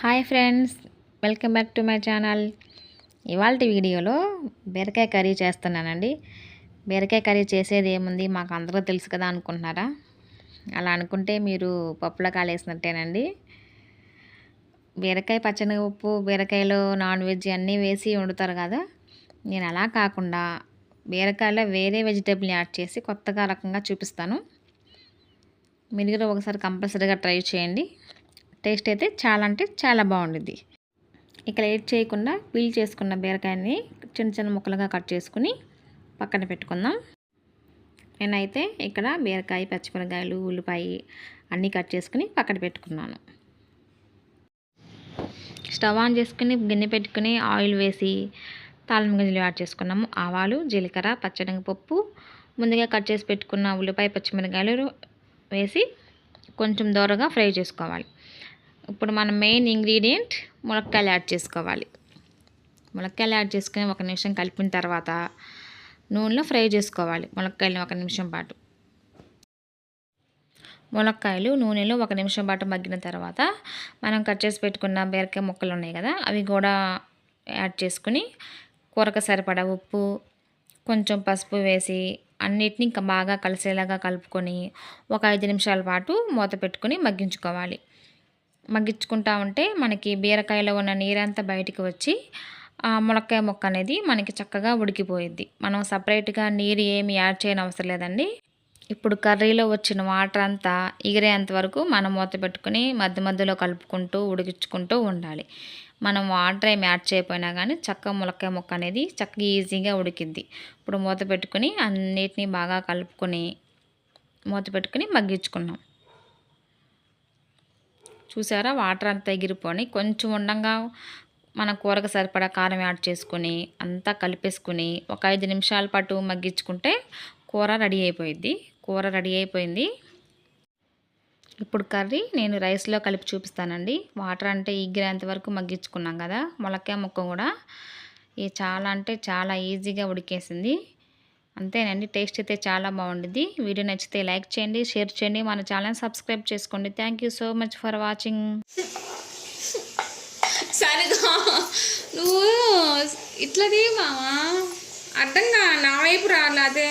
Hi friends welcome back to my channel. ఇవాళ వీడియోలో బీరకాయ కర్రీ చేస్తున్నానండి. బీరకాయ కర్రీ చేసేది ఏముంది మాకు అందరూ తెలుసు కదా అనుకుంటున్నారా? అలా అనుకుంటే మీరు పప్పులో కాలేసినట్టేనండి. బీరకాయ పచ్చని ఉప్పు బీరకాయలో నాన్ వెజ్ అన్నీ వేసి వండుతారు కదా. నేను అలా కాకుండా బీరకాయలో వేరే వెజిటేబుల్ని యాడ్ చేసి కొత్తగా రకంగా చూపిస్తాను. మీరు కూడా ఒకసారి కంపల్సరీగా ట్రై చేయండి. టేస్ట్ అయితే చాలా అంటే చాలా బాగుండుద్ది. ఇక లేట్ చేయకుండా పీల్ చేసుకున్న బీరకాయని చిన్న చిన్న ముక్కలుగా కట్ చేసుకుని పక్కన పెట్టుకుందాం. నేనైతే ఇక్కడ బీరకాయ పచ్చిమిరకాయలు ఉల్లిపాయ అన్నీ కట్ చేసుకుని పక్కన పెట్టుకున్నాను. స్టవ్ ఆన్ చేసుకుని గిన్నె పెట్టుకుని ఆయిల్ వేసి తాళం గింజలు యాడ్ చేసుకున్నాము. ఆవాలు జీలకర్ర పచ్చనగపప్పు ముందుగా కట్ చేసి పెట్టుకున్న ఉల్లిపాయ పచ్చిమిరకాయలు వేసి కొంచెం దూరగా ఫ్రై చేసుకోవాలి. ఇప్పుడు మన మెయిన్ ఇంగ్రీడియంట్ ములక్కాయలు యాడ్ చేసుకోవాలి. ములక్కాయలు యాడ్ చేసుకుని ఒక నిమిషం కలిపిన తర్వాత నూనెలో ఫ్రై చేసుకోవాలి. ములక్కాయలు ఒక నిమిషం పాటు. ములక్కాయలు నూనెలో ఒక నిమిషం పాటు మగ్గిన తర్వాత మనం కట్ చేసి పెట్టుకున్న బీరకాయ ముక్కలు ఉన్నాయి కదా అవి కూడా యాడ్ చేసుకుని కూరకు సరిపడా ఉప్పు కొంచెం పసుపు వేసి అన్నిటినీ ఇంకా బాగా కలిసేలాగా కలుపుకొని ఒక ఐదు నిమిషాల పాటు మూత పెట్టుకొని మగ్గించుకోవాలి. మగ్గించుకుంటా ఉంటే మనకి బీరకాయలో ఉన్న నీరంతా బయటికి వచ్చి ఆ ములక్కాయ మొక్క అనేది మనకి చక్కగా ఉడికిపోయిద్ది. మనం సపరేట్గా నీరు ఏమి యాడ్ చేయని అవసరం లేదండి. ఇప్పుడు కర్రీలో వచ్చిన వాటర్ అంతా ఎగిరేంత వరకు మనం మూత పెట్టుకుని మధ్య మధ్యలో కలుపుకుంటూ ఉడికించుకుంటూ ఉండాలి. మనం వాటర్ ఏమి యాడ్ చేయకపోయినా కానీ చక్క ములక్కాయ మొక్క అనేది చక్కగా ఈజీగా ఉడికిద్ది. ఇప్పుడు మూత పెట్టుకుని అన్నిటినీ బాగా కలుపుకొని మూత పెట్టుకుని మగ్గించుకున్నాం. చూసారా? వాటర్ అంతా ఎగిరిపోని కొంచెం ఉండంగా మన కూరకు సరిపడా కారం యాడ్ చేసుకొని అంతా కలిపేసుకుని ఒక ఐదు నిమిషాల పాటు మగ్గించుకుంటే కూర రెడీ అయిపోయింది కూర రెడీ అయిపోయింది. ఇప్పుడు కర్రీ నేను రైస్లో కలిపి చూపిస్తానండి. వాటర్ అంటే ఈగిరేంత వరకు మగ్గించుకున్నాం కదా మొలకాయ ముక్క కూడా. ఇది చాలా అంటే చాలా ఈజీగా ఉడికేసింది. అంతేనండి. టేస్ట్ అయితే చాలా బాగుంటుంది వీడియో నచ్చితే లైక్ చేయండి షేర్ చేయండి. మన ఛానల్ సబ్స్క్రైబ్ చేసుకోండి. Thank you so much for watching. సరిగా. నువ్వు ఇట్లది మావా? అర్థంగా నా వైపు రాలే అదే.